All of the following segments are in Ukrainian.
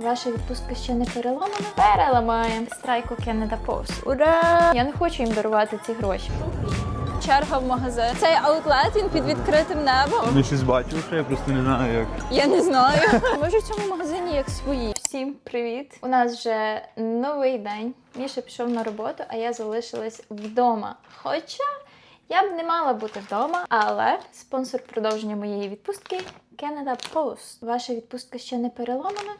Ваша відпустка ще не переламана? Переламаємо. Страйку Canada Post. Ура! Я не хочу їм дарувати ці гроші. Черга в магазин. Цей аутлет він під відкритим небом. Ми щось бачили, що я просто не знаю як. Я не знаю. Може в цьому магазині як свої. Всім привіт! У нас вже новий день. Міша пішов на роботу, а я залишилась вдома. Хоча я б не мала бути вдома, але спонсор продовження моєї відпустки Canada Post. Ваша відпустка ще не переламана?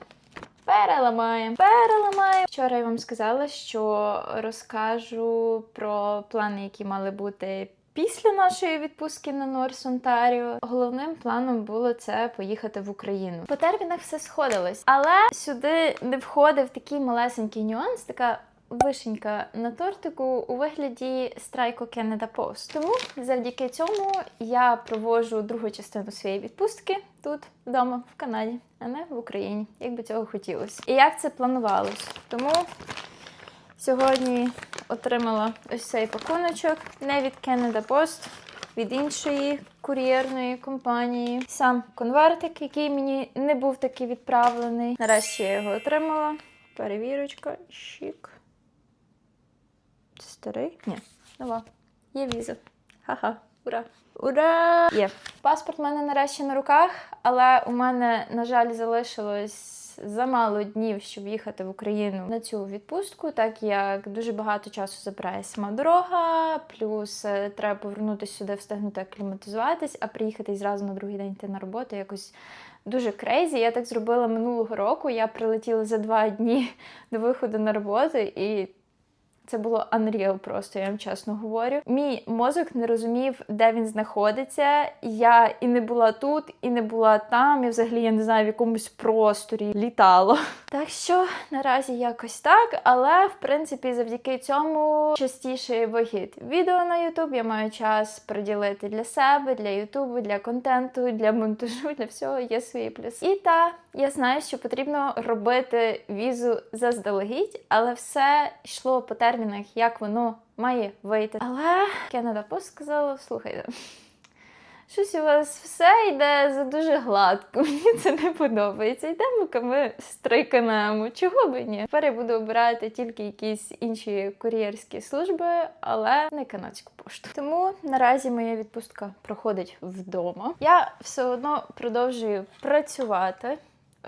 Переламаємо, переламаємо. Вчора я вам сказала, що розкажу про плани, які мали бути після нашої відпустки на Норс Онтаріо. Головним планом було це поїхати в Україну. По термінах все сходилось, але сюди не входив такий малесенький нюанс, така. Вишенька на тортику у вигляді страйку Canada Post. Тому завдяки цьому я проводжу другу частину своєї відпустки тут вдома в Канаді, а не в Україні, як би цього хотілося. І як це планувалось? Тому сьогодні отримала ось цей пакуночок не від Canada Post, від іншої кур'єрної компанії. Сам конвертик, який мені не був таки відправлений. Нарешті я його отримала. Перевірочка, щік. Це старий? Ні, нова. Є віза. Ха-ха, ура! Ура! Є. Паспорт в мене нарешті на руках, але у мене, на жаль, залишилось замало днів, щоб їхати в Україну на цю відпустку, так як дуже багато часу забирає сама дорога, плюс е, треба повернутися сюди, встигнути акліматизуватись, а приїхати і зразу на другий день йти на роботу якось. Дуже крейзі. Я так зробила минулого року. Я прилетіла за два дні до виходу на роботу, і це було unreal просто, я вам чесно говорю. Мій мозок не розумів, де він знаходиться. Я і не була тут, і не була там. Я взагалі я не знаю, в якомусь просторі літала. Так що наразі якось так, але в принципі завдяки цьому частіше вихід відео на YouTube. Я маю час приділити для себе, для Ютубу, для контенту, для монтажу, для всього є свої плюси. І та я знаю, що потрібно робити візу заздалегідь, але все йшло по термінах, як воно має вийти. Але Canada Post сказала: слухайте. Щось у вас все йде за дуже гладко. Мені це не подобається. Йдемо-ка ми стриканемо. Чого би ні? Тепер я буду обирати тільки якісь інші кур'єрські служби, але не канадську пошту. Тому наразі моя відпустка проходить вдома. Я все одно продовжую працювати.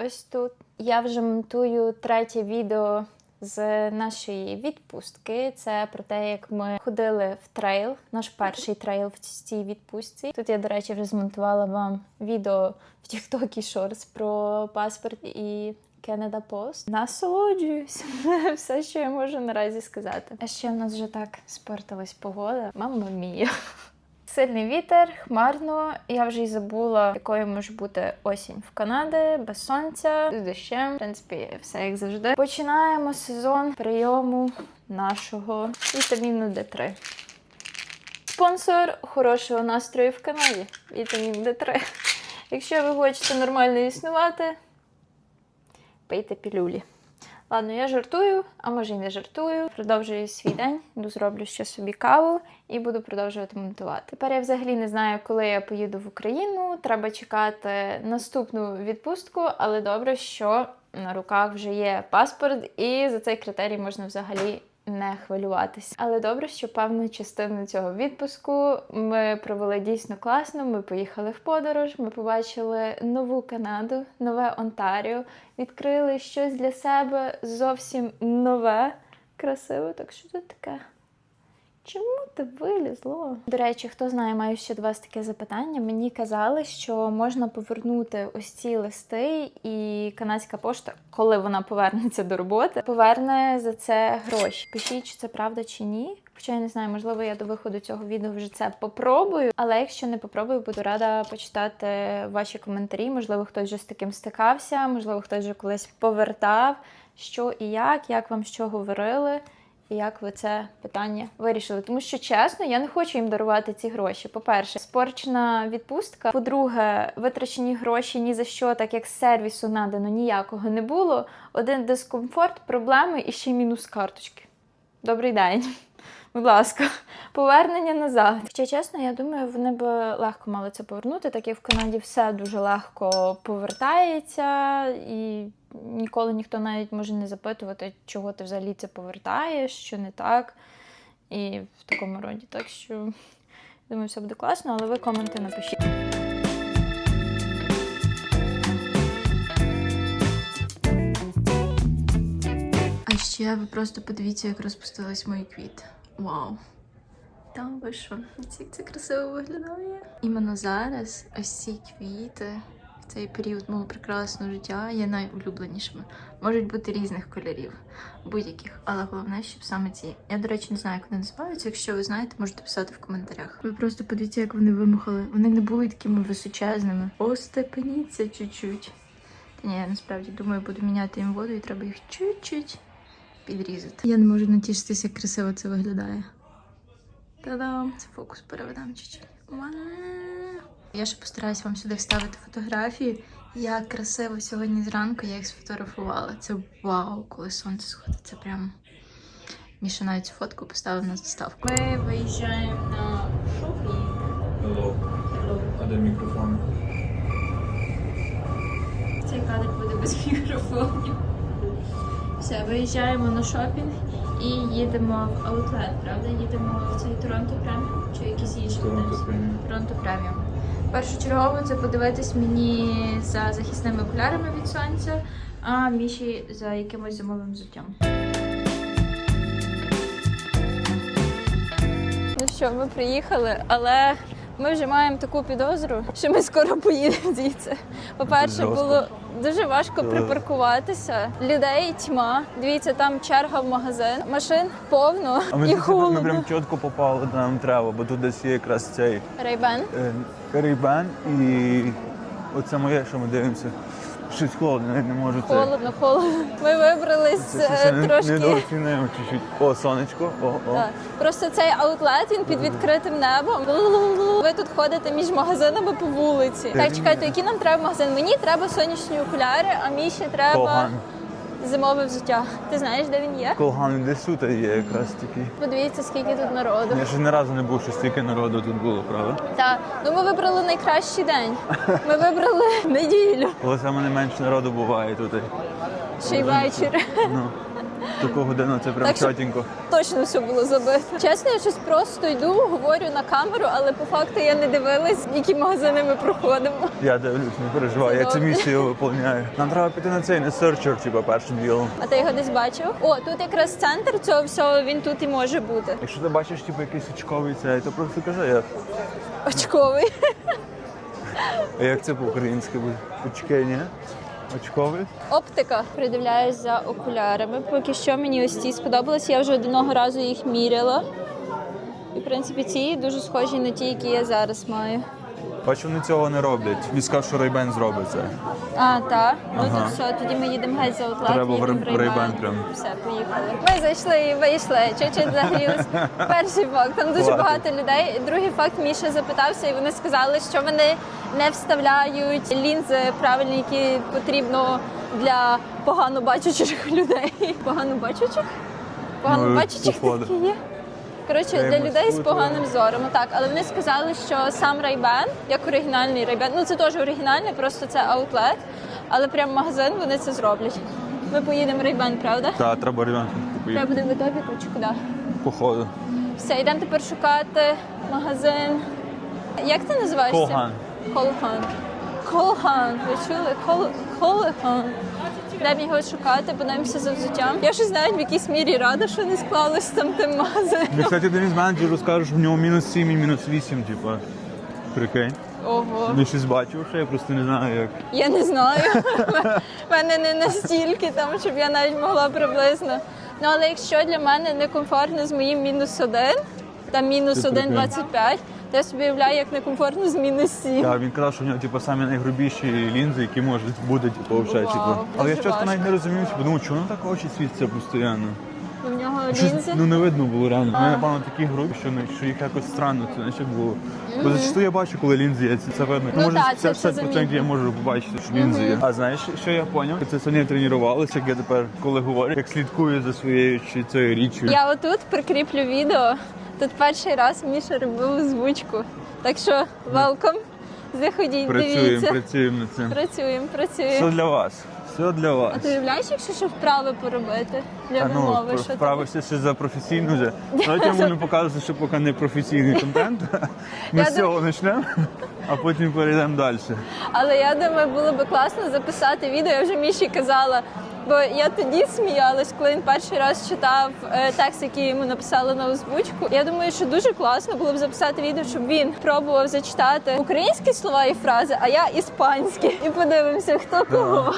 Ось тут я вже монтую третє відео з нашої відпустки. Це про те, як ми ходили в трейл, наш перший трейл в цій відпустці. Тут я, до речі, вже змонтувала вам відео в TikTok і Shorts про паспорт і Canada Post. Насолоджуюсь. Все, що я можу наразі сказати. А ще в нас вже так спортилась погода. Мама мія. Сильний вітер, хмарно. Я вже й забула, якою може бути осінь в Канаді, без сонця, з дощем. В принципі, все як завжди. Починаємо сезон прийому нашого вітаміну Д3. Спонсор хорошого настрою в Канаді. Вітамін Д3. Якщо ви хочете нормально існувати, пийте пілюлі. Ладно, я жартую, а може й не жартую. Продовжую свій день, йду зроблю ще собі каву і буду продовжувати монтувати. Тепер я взагалі не знаю, коли я поїду в Україну. Треба чекати наступну відпустку, але добре, що на руках вже є паспорт, і за цей критерій можна взагалі. Не хвилюватися, але добре, що певну частину цього відпуску ми провели дійсно класно. Ми поїхали в подорож, ми побачили нову Канаду, нове Онтаріо, відкрили щось для себе зовсім нове, красиве. Так що це таке? Чому ти вилізло? До речі, хто знає, маю ще до вас таке запитання. Мені казали, що можна повернути ось ці листи, і канадська пошта, коли вона повернеться до роботи, поверне за це гроші. Пишіть, чи це правда чи ні. Хоча я не знаю, можливо, я до виходу цього відео вже це попробую. Але якщо не попробую, буду рада почитати ваші коментарі. Можливо, хтось вже з таким стикався, можливо, хтось вже колись повертав, що і як, як вам що говорили. Як ви це питання вирішили? Тому що чесно, я не хочу їм дарувати ці гроші. По-перше, спорчена відпустка. По-друге, витрачені гроші ні за що, так як сервісу надано ніякого не було. Один дискомфорт, проблеми і ще мінус карточки. Добрий день. Будь ласка, повернення назад. Хоча чесно, я думаю, вони б легко мали це повернути, так як в Канаді все дуже легко повертається і ніколи ніхто навіть може не запитувати, чого ти взагалі це повертаєш, що не так. І в такому роді. Так що думаю, все буде класно, але ви коменти напишіть. А ще ви просто подивіться, як розпустились мої квіти. Вау! Там ви що? Як це красиво виглядає. Іменно зараз ось ці квіти цей період мого прекрасного життя є найулюбленішими. Можуть бути різних кольорів, будь-яких, але головне, щоб саме ці. Я, до речі, не знаю, як вони називаються. Якщо ви знаєте, можете писати в коментарях. Ви просто подивіться, як вони вимухали. Вони не були такими височезними. Остепеніться чуть-чуть. Та ні, я насправді думаю, буду міняти їм воду і треба їх чуть-чуть підрізати. Я не можу натішитися, як красиво це виглядає. Та-дам! Це фокус переведемо чуть-чуть. Я ще постараюсь вам сюди вставити фотографії. Як красиво сьогодні зранку я їх сфотографувала. Це вау, коли сонце сходить. Це прям. Міша навіть цю фотку поставив на заставку. Ми виїжджаємо на шопінг. Hello. А де мікрофон? Цей кадр буде без мікрофонів. Все, виїжджаємо на шопінг і їдемо в аутлет, правда? Їдемо в цей Торонто Преміум чи якийсь інший Торонто? Преміум. Торонто Преміум. Першочергово це подивитись мені за захисними окулярами від сонця, а Міші за якимось зимовим взуттям. Ну що, ми приїхали, але ми вже маємо таку підозру, що ми скоро поїдемо звідси. По-перше, було дуже важко припаркуватися. Людей тьма. Дивіться, там черга в магазин. Машин повно А ми, і холодно. ми прям чітко попали, де нам треба, бо тут десь є якраз цей Рейбен. Рейбен і оце моє, що ми дивимося. Щось холодно, навіть не можу це. Холодно, холодно. Ми вибрались Це щось я е, не, трошки. чуть-чуть. О, сонечко, о, о. Так. Просто цей аутлет він під відкритим небом. Ви тут ходите між магазинами по вулиці. Так, чекайте, які нам треба магазин? Мені треба сонячні окуляри, а Міші треба Колган. Зимове взуття. Ти знаєш, де він є? Колган десь тут є якраз такий. Подивіться, скільки тут народу. Я ще ні разу не був, що стільки народу тут було, правда? Так, ну ми вибрали найкращий день. Ми вибрали неділю, Коли саме не менше народу буває тут. ще й вечір. Ну, таку годину це прям чотенько. Точно все було забито. Чесно, я щось просто йду, говорю на камеру, але по факту я не дивилась, які магазини ми проходимо. Я дивлюсь, не переживай, я цю місію виповняю. Нам треба піти на цей не серчер, типа першим ділом. А ти його десь бачив? О, тут якраз центр цього всього, він тут і може бути. Якщо ти бачиш типу, якийсь очковий цей, то просто кажи, як. Очковий. А як це по-українськи буде? Очки, ні? Очковий? Оптика. Придивляюсь за окулярами. Поки що мені ось ці сподобалось. Я вже одного разу їх міряла. І, в принципі, ці дуже схожі на ті, які я зараз маю. Бачу, вони цього не роблять. Він сказав, що Рейбен зробить це. А, так. Ну Ага. то все, тоді ми їдемо геть за Аутлет, Треба в їдемо Ray-Ban прям. Все, поїхали. Ми зайшли і вийшли. Чуть-чуть загрілись. Перший факт. Там дуже Хватить. багато людей. Другий факт Міша запитався, і вони сказали, що вони не вставляють лінзи правильні, які потрібно для погано бачучих людей. Погано бачучих? Погано Ну, бачучих походу. такі є. Коротше, для людей з поганим зором. Так, але вони сказали, що сам Ray-Ban, як оригінальний Ray-Ban, ну це теж оригінальний, просто це аутлет, але прям магазин вони це зроблять. Ми поїдемо Ray-Ban, правда? Та, треба Рейбен Треба буде в Ітопіку чи куди? Походу. Все, йдемо тепер шукати магазин. Як це називається? Колган. Колган. Колган. Ви чули? Кол... Колган. Йдемо його шукати, подивимося за взуттям. Я щось навіть в якійсь мірі рада, що не склалось там тим магазином. Мені, кстати, один із менеджерів розкаже, що в нього мінус 7 і мінус 8, типа. Прикинь. Ого. Він щось бачив, що я просто не знаю як. Я не знаю. В мене не настільки там, щоб я навіть могла приблизно. Ну але якщо для мене некомфортно з моїм мінус один, там мінус Ти прикинь. 1,25, то я собі уявляю, як некомфортно з мінус 7. Так, він казав, що в нього типу, самі найгрубіші лінзи, які можуть бути, типу, взагалі. Вау, Типу. Але я дуже часто навіть не розумів, типу, думаю, чому так очі світяться постійно. У нього Щось, лінзи. ну не видно було реально. А. Вони, напевно, такі грубі, що, не- що їх якось странно це як було. Бо зачасту я бачу, коли лінзи є, це, це видно. Ну може, так, це 50% все замітно. я можу побачити, що лінзи є. А знаєш, що я зрозумів? Це сьогодні тренувалися, як я тепер, коли говорю, як слідкую за своєю чи цією річчю. Я отут прикріплю відео. Тут перший раз Міша робив озвучку. Так що welcome. Заходіть, Працюємо, дивіться. працюємо над цим. Працюємо, працюємо. Все для вас. Все для вас. А ти уявляєш, якщо ще вправи поробити для ну, вимови? Що вправишся ще за професійну вже. Давайте йому не показувати, що поки не професійний контент. Ми з цього почнемо, а потім перейдемо далі. Але я думаю, було би класно записати відео. Я вже Міші казала. Бо я тоді сміялась, коли він перший раз читав е, текст, який йому написали на озвучку. Я думаю, що дуже класно було б записати відео, щоб він пробував зачитати українські слова і фрази, а я іспанські. І подивимося, хто кого.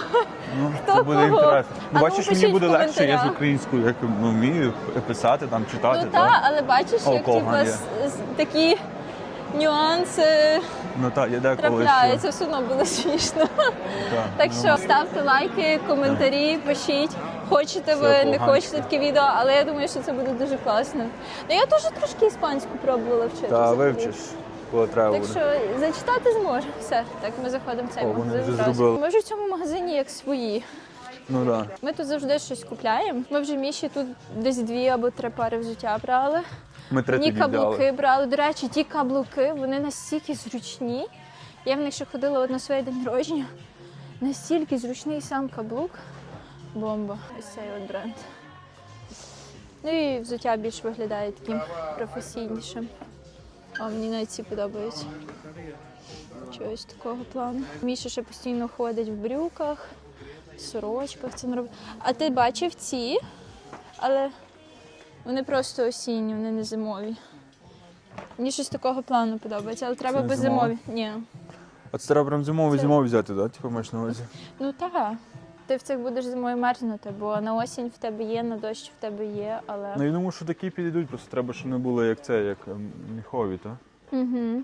Ну, Хто це буде кого? інтересно. Ну, бачиш, мені буде легше, я з українською як ну, вмію писати, там, читати. Ну так. так, але бачиш, як Алкоголь типу, є. с- с- такі нюанси Ну так, я деколи трапляються, все одно було смішно. Так, Так ну, що ставте лайки, коментарі, пишіть. Хочете ви, не хочете таке відео, але я думаю, що це буде дуже класно. Ну я теж трошки іспанську пробувала вчити. Та взагалі. вивчиш, коли треба Так буде. що зачитати зможу. Все, так ми заходимо в цей О, вони магазин. вже зробили. Ми вже в цьому магазині як свої. Ну так. Ми тут завжди щось купляємо. Ми вже міші тут десь дві або три пари взуття брали. Ми три Ні тоді каблуки взяли. брали. До речі, ті каблуки вони настільки зручні. Я в них ще ходила от на своє день народження. Настільки зручний сам каблук. Бомба. Ось цей от бренд. Ну і взуття більш виглядає таким професійнішим. О, мені навіть ці подобаються. Чогось такого плану. Міша ще постійно ходить в брюках, сорочках. Це не робить. А ти бачив ці, але вони просто осінні, вони не зимові. Мені щось такого плану подобається, але треба без зимові? зимові. Ні. А це треба прям зимовий зимовий взяти, так? Типу маєш на увазі? Ну так. Ти в цих будеш зимою мерзнути, бо на осінь в тебе є, на дощ в тебе є, але. Ну я думаю, що такі підійдуть, просто треба, щоб не були як це, як ем, міхові, так? Угу.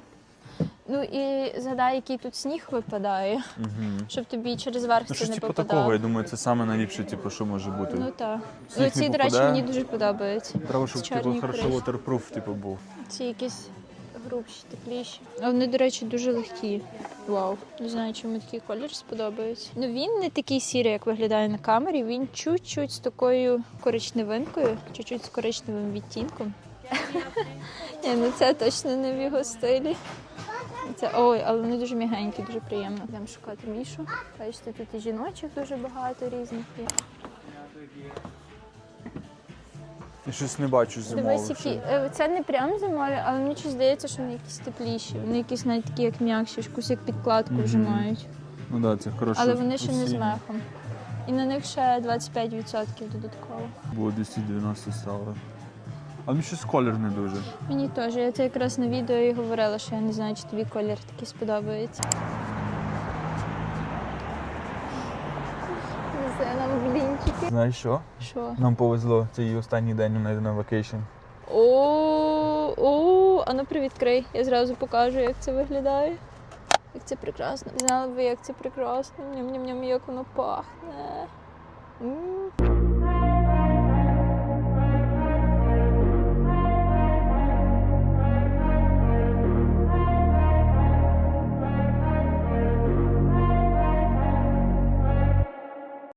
Ну і згадай, який тут сніг випадає, Угу. щоб тобі через верх Ну це не типу попадало. такого, я думаю, це саме найліпше, типу, що може бути. Ну так. Сніг Ну, ці, до речі, мені дуже подобаються. Треба, щоб типу, хорошо waterproof, типу, був. Ці якісь грубші, тепліші. А вони, до речі, дуже легкі. Вау. Не знаю, чому такий колір сподобається. Ну він не такий сірий, як виглядає на камері. Він чуть-чуть з такою коричневинкою, чуть-чуть з коричневим відтінком. Ні, ну це точно не в його стилі. Це ой, але вони дуже м'ягенькі, дуже приємно. Йдемо шукати мішу. Бачите, тут і жіночих дуже багато різних є. Я щось не бачу зимових. Дивись, які е, це не прям зимові, але мені щось здається, що вони якісь тепліші. Вони якісь навіть такі, як м'якші, якусь як підкладку вже Мгм. мають. Ну так, да, це хорошо. Але вони ще не з осіннє. мехом. І на них ще 25% додатково. Було 290 стало. А мені щось колір не дуже. Мені теж. Я це якраз на відео і говорила, що я не знаю, чи тобі колір такий сподобається. Це нам блінчики. Знаєш що? Що? Нам повезло, це її останній день у неї на вакейшн. О, о, а ну привідкрий. Я зразу покажу, як це виглядає. Як це прекрасно. Знали б ви, як це прекрасно. Ням-ням-ням, як воно пахне. М.